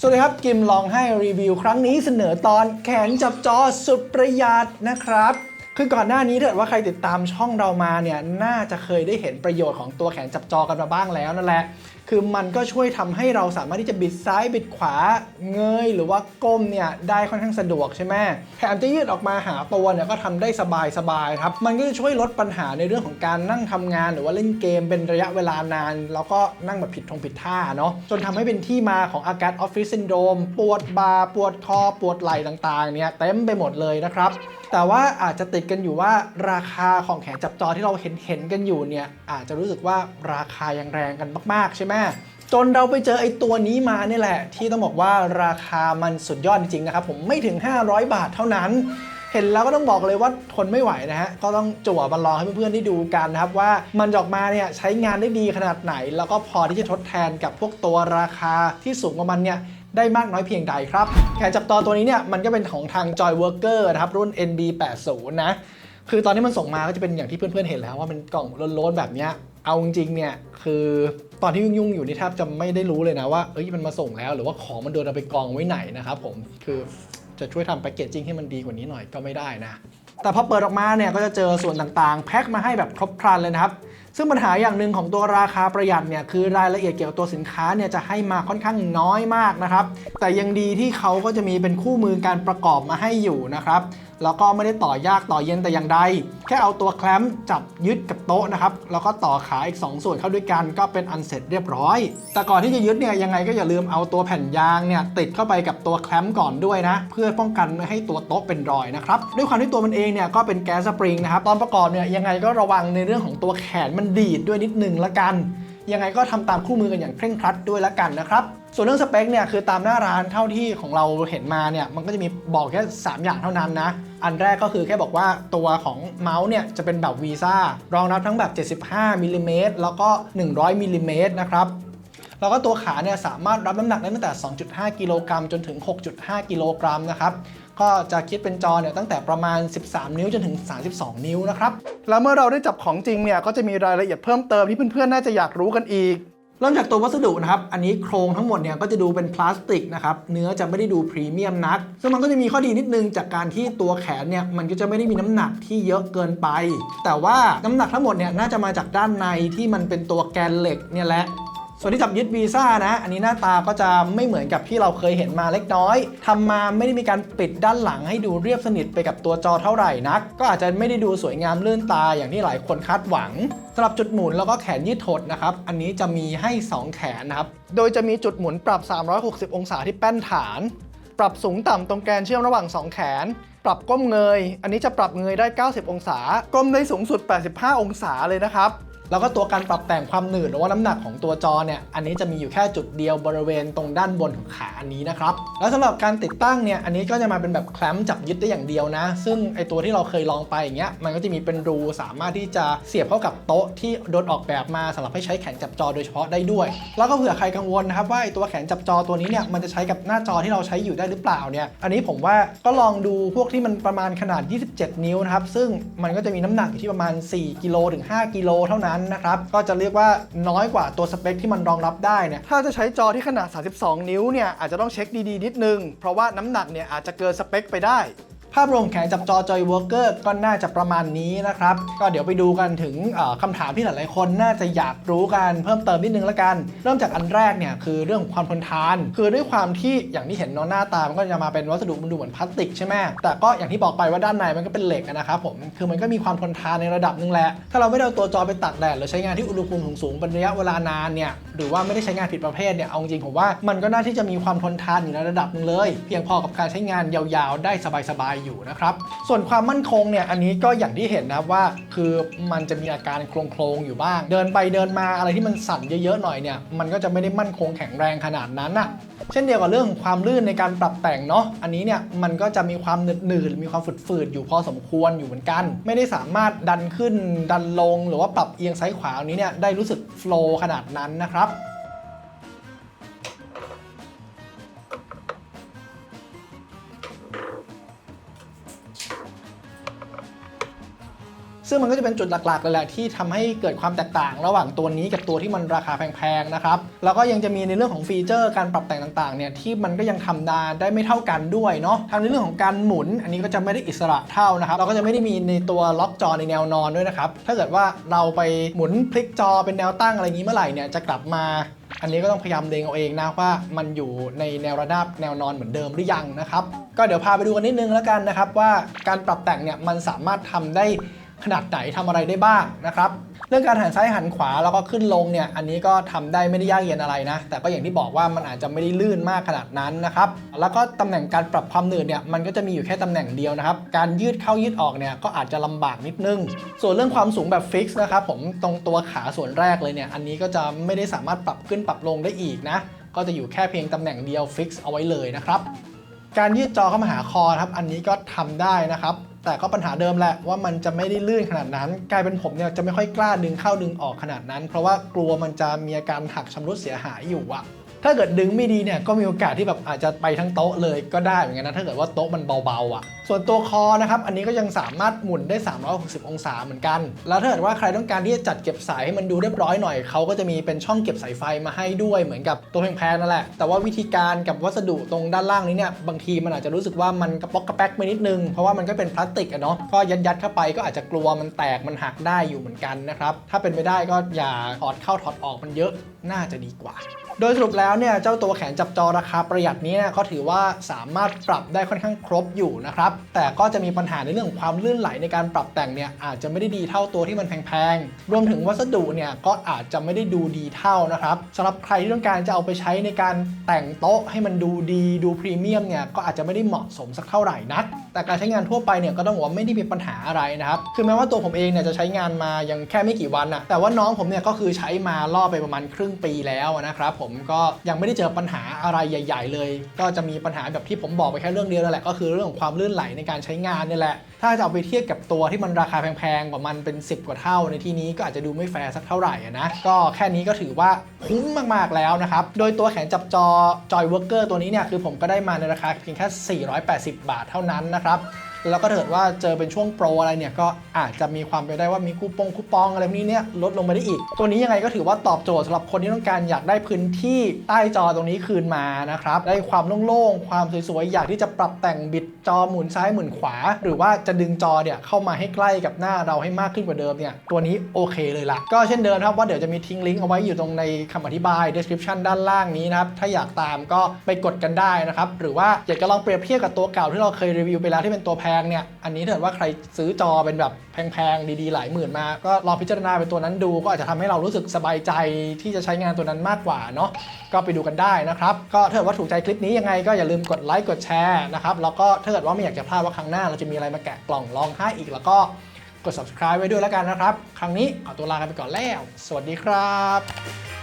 สวัสดีครับ กิมลองให้รีวิวครั้งนี้เสนอตอนแขนจับจอสุดประหยัดนะครับ คือก่อนหน้านี้ถ้าเกิดว่าใครติดตามช่องเรามาเนี่ย น่าจะเคยได้เห็นประโยชน์ของตัวแขนจับจอกันมาบ้างแล้วนั่นแหละ คือมันก็ช่วยทำให้เราสามารถที่จะบิดซ้ายบิดขวาเงยหรือว่าก้มเนี่ยได้ค่อนข้างสะดวกใช่ไหมแถมจะยืดออกมาหาตัวเนี่ยก็ทำได้สบายๆครับ มันก็จะช่วยลดปัญหาในเรื่องของการนั่งทำงาน หรือว่าเล่นเกมเป็นระยะเวลานาน แล้วก็นั่งแบบผิดทงผิดท่าเนาะจนทำให้เป็นที่มาของอาการออฟฟิศซินโดรมปวดบ่าปวดคอปวดไหล่ต่างๆเนี่ยเต็มไปหมดเลยนะครับแต่ว่าอาจจะติดกันอยู่ว่าราคาของแขนจับจอที่เราเห็นเห็นๆกันอยู่เนี่ยอาจจะรู้สึกว่าราคายังแรงกันมากๆใช่ไหมจนเราไปเจอไอ้ตัวนี้มาเนี่ยแหละ ที่ต้องบอกว่าราคามันสุดยอดจริงๆนะครับผมไม่ถึง 500 บาทเท่านั้น เห็นแล้วก็ต้องบอกเลยว่าทนไม่ไหวนะฮะก็ต้องจั่วมาลองให้เพื่อนๆได้ดูกันนะครับว่ามันออกมาเนี่ยใช้งานได้ดีขนาดไหน แล้วก็พอที่จะทดแทนกับพวกตัวราคาที่สูงกว่ามันเนี่ยได้มากน้อยเพียงใดครับแขนจับจอตัวนี้เนี่ยมันก็เป็นของทาง Joy Worker นะครับรุ่น NB80 นะ คือตอนที่มันส่งมาก็จะเป็นอย่างที่เพื่อนๆเห็นแล้วว่ามันกล่องโล้นๆแบบเนี้ยเอาจริงๆเนี่ยคือตอนที่ยุ่งๆอยู่นี่แทบจะไม่ได้รู้เลยนะว่าเอ้ยมันมาส่งแล้ว หรือว่าของมันโดนเอาไปกองไว้ไหนนะครับผมคือจะช่วยทำแพคเกจจิ้งให้มันดีกว่านี้หน่อยก็ไม่ได้นะ แต่พอเปิดออกมาเนี่ยก็จะเจอส่วนต่างๆ แพ็คมาให้แบบครบครันเลยนะครับ ซึ่งปัญหาอย่างหนึ่งของตัวราคาประหยัดเนี่ยคือรายละเอียดเกี่ยวกับตัวสินค้าเนี่ยจะให้มาค่อนข้างน้อยมากนะครับ แต่ยังดีที่เขาก็จะมีเป็นคู่มือการประกอบมาให้อยู่นะครับแล้วก็ไม่ได้ต่อยากต่อเย็นแต่อย่างใด แค่เอาตัวแคลมจับยึดกับโต๊ะนะครับ แล้วก็ต่อขาอีก 2 ส่วนเข้าด้วยกันก็เป็นอันเสร็จเรียบร้อย แต่ก่อนที่จะยึดเนี่ยยังไงก็อย่าลืมเอาตัวแผ่นยางเนี่ยติดเข้าไปกับตัวแคลมก่อนด้วยนะ เพื่อป้องกันไม่ให้ตัวโต๊ะเป็นรอยนะครับ ด้วยความที่ตัวมันเองเนี่ยก็เป็นแก๊สสปริงนะครับ ตอนประกอบเนี่ยยังไงก็ระวังในเรื่องของตัวแขนมันดีดด้วยนิดนึงละกัน ยังไงก็ทำตามคู่มือกันอย่างเคร่งครัดด้วยละกันนะครับ ส่วนเรื่องสเปคเนี่ยคือตามหน้าร้านเท่าที่ของเราเห็นมาเนี่ยมันก็จะมีบอกแค่ 3 อย่างเท่านั้นนะ อันแรกก็คือแค่บอกว่าตัวของเมาส์เนี่ยจะเป็นแบบวีซ่ารองรับทั้งแบบ 75มิลลิเมตรแล้วก็ 100มิลลิเมตรนะครับแล้วก็ตัวขาเนี่ยสามารถรับน้ำหนักได้ตั้งแต่ 2.5 กิโลกรัมจนถึง 6.5 กิโลกรัมนะครับ ก็จะคิดเป็นจอเนี่ยตั้งแต่ประมาณ 13 นิ้วจนถึง 32 นิ้วนะครับ แล้วเมื่อเราได้จับของจริงเนี่ยก็จะมีรายละเอียดเพิ่มเติมที่เพื่อนๆ น่าจะอยากรู้กันอีก เริ่มจากตัววัสดุนะครับ อันนี้โครงทั้งหมดเนี่ยก็จะดูเป็นพลาสติกนะครับ เนื้อจะไม่ได้ดูพรีเมียมนัก ซึ่งมันก็จะมีข้อดีนิดนึงจากการที่ตัวแขนเนี่ยมันก็จะไม่ได้มีน้ำหนักที่เยอะเกินไป แต่ว่าน้ำหนักทั้งหมดเนี่ยน่าจะมาจากด้านในที่มันเป็นตัวแกนเหล็กเนี่ยแหละ ส่วนที่จับยึดวีซ่านะ อันนี้หน้าตาก็จะไม่เหมือนกับที่เราเคยเห็นมาเล็กน้อยทำมาไม่ได้มีการปิดด้านหลังให้ดูเรียบสนิทไปกับตัวจอเท่าไหร่นัก ก็อาจจะไม่ได้ดูสวยงามลื่นตาอย่างที่หลายคนคาดหวังสำหรับจุดหมุนแล้วก็แขนยืดถดนะครับ อันนี้จะมีให้ 2 แขนนะครับ โดยจะมีจุดหมุนปรับ 360 องศาที่แป้นฐาน ปรับสูงต่ำตรงแกนเชื่อมระหว่าง 2 แขน ปรับก้มเงย อันนี้จะปรับเงยได้ 90 องศา ก้มได้สูงสุด 85 องศาเลยนะครับ แล้วก็ตัวการปรับแต่งความหนืดหรือว่าน้ำหนักของตัวจอเนี่ย อันนี้จะมีอยู่แค่จุดเดียวบริเวณตรงด้านบนของขาอันนี้นะครับ แล้วสำหรับการติดตั้งเนี่ย อันนี้ก็จะมาเป็นแบบแคลมจับยึดได้อย่างเดียวนะ ซึ่งไอตัวที่เราเคยลองไปอย่างเงี้ย มันก็จะมีเป็นรูสามารถที่จะเสียบเข้ากับโต๊ะที่โดนออกแบบมาสำหรับให้ใช้แขนจับจอโดยเฉพาะได้ด้วย แล้วก็เผื่อใครกังวลนะครับว่าไอตัวแขนจับจอตัวนี้เนี่ย มันจะใช้กับหน้าจอที่เราใช้อยู่ได้หรือเปล่าเนี่ย อันนี้ผมว่าก็ลองดูพวกที่มันประมาณขนาด 27 นิ้วนะครับ ซึ่งมันก็จะมีน้ำหนักอยู่ที่ประมาณ 4 กิโลถึง 5 กิโลเท่านั้นนะครับก็จะเรียกว่าน้อยกว่าตัวสเปคที่มันรองรับได้เนี่ยถ้าจะใช้จอที่ขนาด 32 นิ้วเนี่ยอาจจะต้องเช็คดีๆนิดนึง เพราะว่าน้ำหนักเนี่ยอาจจะเกินสเปคไปได้าพรวมแขนจับจอ Joy Worker ก็น่าจะประมาณนี้นะครับ ก็เดี๋ยวไปดูกันถึงเอ่อคำถามที่หลายๆคนน่าจะอยากรู้กันเพิ่มเติมนิดนึงละกัน เริ่มจากอันแรกเนี่ยคือเรื่องความทนทาน คือด้วยความที่อย่างที่เห็นเนอะหน้าตามันก็จะมาเป็นวัสดุมันดูเหมือนพลาสติกใช่ไหมแต่ก็อย่างที่บอกไปว่าด้านในมันก็เป็นเหล็กนะครับผมคือมันก็มีความทนทานในระดับหนึงแหละถ้าเราไม่เอาตัวจอไปตากแดดหรือใช้งานที่อุณหภูมิสูงๆเป็นระยะเวลานานเนี่ยหรือว่าไม่ได้ใช้งานผิดประเภทเนี่ยเอาจริงผมว่ามันก็น่าที่จะมีความทนทานอยู่ในระดับนึงเลย เพียงพอกับการใช้งานยาวๆ ได้สบายๆอยู่นะครับ ส่วนความมั่นคงเนี่ยอันนี้ก็อย่างที่เห็นนะครับว่า คือมันจะมีอาการโครงๆอยู่บ้าง เดินไปเดินมาอะไรที่มันสั่นเยอะๆหน่อยเนี่ยมันก็จะไม่ได้มั่นคงแข็งแรงขนาดนั้นอะเช่นเดียวกับเรื่องความลื่นในการปรับแต่งเนาะอันนี้เนี่ยมันก็จะมีความหนืดๆมีความฝืดๆอยู่พอสมควรอยู่เหมือนกัน ไม่ได้สามารถดันขึ้นดันลง หรือว่าปรับเอียงซ้ายขวาอันนี้เนี่ยได้รู้สึกโฟล์ขนาดนั้นนะครับ ซึ่งมันก็จะเป็นจุดหลักๆเลยแหละที่ทำให้เกิดความแตกต่าง ระหว่างตัวนี้กับตัวที่มันราคาแพงๆนะครับแล้วก็ยังจะมีในเรื่องของฟีเจอร์การปรับแต่งต่างๆเนี่ยที่มันก็ยังทำได้ได้ไม่เท่ากันด้วยเนาะทางในเรื่องของการหมุน อันนี้ก็จะไม่ได้อิสระเท่านะครับเราก็จะไม่ได้มีในตัวล็อกจอในแนวนอนด้วยนะครับถ้าเกิดว่าเราไปหมุนพลิกจอเป็นแนวตั้งอะไรอย่างนี้เมื่อไหร่เนี่ยจะกลับมาอันนี้ก็ต้องพยายามเล็งเอาเองนะว่ามันอยู่ในแนวระนาบแนวนอนเหมือนเดิมหรือยังนะครับ ก็เดี๋ยวพาไปดูกันนิดนึงแล้วกันนะครับว่าการปรับแต่งเนี่ยมันสามารถทำได้ ขนาดไหนทำอะไรได้บ้างนะครับเรื่องการหันซ้ายหันขวาแล้วก็ขึ้นลงเนี่ยอันนี้ก็ทำได้ไม่ได้ยากเย็นอะไรนะ แต่ก็อย่างที่บอกว่ามันอาจจะไม่ได้ลื่นมากขนาดนั้นนะครับแล้วก็ตำแหน่งการปรับความหนืดเนี่ยมันก็จะมีอยู่แค่ตำแหน่งเดียวนะครับการยืดเข้ายืดออกเนี่ยก็อาจจะลำบากนิดนึง ส่วนเรื่องความสูงแบบฟิกซ์นะครับผมตรงตัวขาส่วนแรกเลยเนี่ยอันนี้ก็จะไม่ได้สามารถปรับขึ้นปรับลงได้อีกนะก็จะอยู่แค่เพียงตำแหน่งเดียวฟิกซ์เอาไว้เลยนะครับการยืดจอเข้ามาหาคอครับอันนี้ก็ทำได้นะครับ แต่ก็ปัญหาเดิมแหละว่ามันจะไม่ได้ลื่นขนาดนั้น กลายเป็นผมเนี่ยจะไม่ค่อยกล้าดึงเข้าดึงออกขนาดนั้น เพราะว่ากลัวมันจะมีอาการหักชำรุดเสียหายอยู่อะ ถ้าเกิดดึงไม่ดีเนี่ยก็มีโอกาสที่แบบอาจจะไปทั้งโต๊ะเลยก็ได้เหมือนกันนะถ้าเกิดว่าโต๊ะมันเบาๆอะ ส่วนตัวคอนะครับอันนี้ก็ยังสามารถหมุนได้ 360 องศาเหมือนกัน แล้วถ้าเกิดว่าใครต้องการที่จะจัดเก็บสายให้มันดูเรียบร้อยหน่อยเขาก็จะมีเป็นช่องเก็บสายไฟมาให้ด้วยเหมือนกับตัวแพงๆนั่นแหละ แต่ว่าวิธีการกับวัสดุตรงด้านล่างนี้เนี่ยบางทีมันอาจจะรู้สึกว่ามันกระป๊อกกระแป๊กไปนิดนึง เพราะว่ามันก็เป็นพลาสติกอะเนาะก็ยัดๆเข้าไปก็อาจจะกลัวมันแตกมันหักได้อยู่เหมือนกันนะครับถ้าเป็นไปได้ก็อย่าถอดเข้าถอดออกมันเยอะน่าจะดีกว่า โดยสรุปแล้วเนี่ยเจ้าตัวแขนจับจอราคาประหยัดนี้ก็ถือว่าสามารถปรับได้ค่อนข้างครบอยู่นะครับ แต่ก็จะมีปัญหาในเรื่องความลื่นไหลในการปรับแต่งเนี่ยอาจจะไม่ได้ดีเท่าตัวที่มันแพงๆ รวมถึงวัสดุเนี่ยก็อาจจะไม่ได้ดูดีเท่านะครับสำหรับใครที่ต้องการจะเอาไปใช้ในการแต่งโต๊ะให้มันดูดีดูพรีเมียมเนี่ยก็อาจจะไม่ได้เหมาะสมสักเท่าไหร่นักแต่การใช้งานทั่วไปเนี่ยก็ต้องบอกว่าไม่ได้มีปัญหาอะไรนะครับคือแม้ว่าตัวผมเองเนี่ยจะใช้งานมายังแค่ไม่กี่วันอะแต่ว่าน้องผมเนี่ยก็คือใช้มาล่อไปประมาณครึ่งปีแล้วนะครับผมก็ยังไม่ได้เจอปัญหาอะไรใหญ่ ๆ เลย ก็จะมีปัญหาแบบที่ผมบอกไปแค่เรื่องเดียวนั่นแหละก็คือเรื่องของความลื่นไหลในการใช้งานนี่แหละ ถ้าจะเอาไปเทียบกับตัวที่มันราคาแพงๆกว่ามันเป็น 10 กว่าเท่าในที่นี้ก็อาจจะดูไม่แฟร์สักเท่าไหร่นะก็แค่นี้ก็ถือว่าคุ้มมากๆแล้วนะครับโดยตัวแขนจับจอ Joy Worker ตัวนี้เนี่ยคือผมก็ได้มาในราคาเพียงแค่ 480 บาทเท่านั้นนะครับ แล้วก็ถ้าเกิดว่าเจอเป็นช่วงโปรอะไรเนี่ยก็อาจจะมีความเป็นไปได้ว่ามีคูปองคูปองอะไรพวกนี้เนี่ยลดลงไปได้อีก ตัวนี้ยังไงก็ถือว่าตอบโจทย์สำหรับคนที่ต้องการอยากได้พื้นที่ใต้จอตรงนี้คืนมานะครับได้ความโล่งๆความสวยๆอยากที่จะปรับแต่งบิดจอหมุนซ้ายหมุนขวา หรือว่าจะดึงจอเนี่ยเข้ามาให้ใกล้กับหน้าเราให้มากขึ้นกว่าเดิมเนี่ยตัวนี้โอเคเลยล่ะก็เช่นเดิมครับว่าเดี๋ยวจะมีทิ้งลิงก์เอาไว้อยู่ตรงในคำอธิบาย description ด้านล่างนี้นะครับถ้าอยากตามก็ไปกดกันได้นะครับหรือว่าอยากจะลองเปรียบเทียบกับตัวเก่าที่เราเคยรีวิวไปแล้วที่เป็นตัวแพงเนี่ยอันนี้ถ้าเกิดว่าใครซื้อจอเป็นแบบแพงๆดีๆหลายหมื่นมา ก็ลองพิจารณาเป็นตัวนั้นดู ก็อาจจะทำให้เรารู้สึกสบายใจที่จะใช้งานตัวนั้นมากกว่าเนาะก็ไปดูกันได้นะครับก็ถ้าเกิดว่าถูกใจคลิปนี้ยังไงก็อย่าลืมกดไลค์กดแชร์นะครับแล้วก็ถ้าเกิดว่าไม่อยากจะพลาดว่าครั้งหน้า เราจะมีอะไรมาแกะกล่องลองให้อีกแล้วก็กด subscribe ไว้ด้วยแล้วกันนะครับ ครั้งนี้ขอตัวลาไปก่อนแล้ว สวัสดีครับ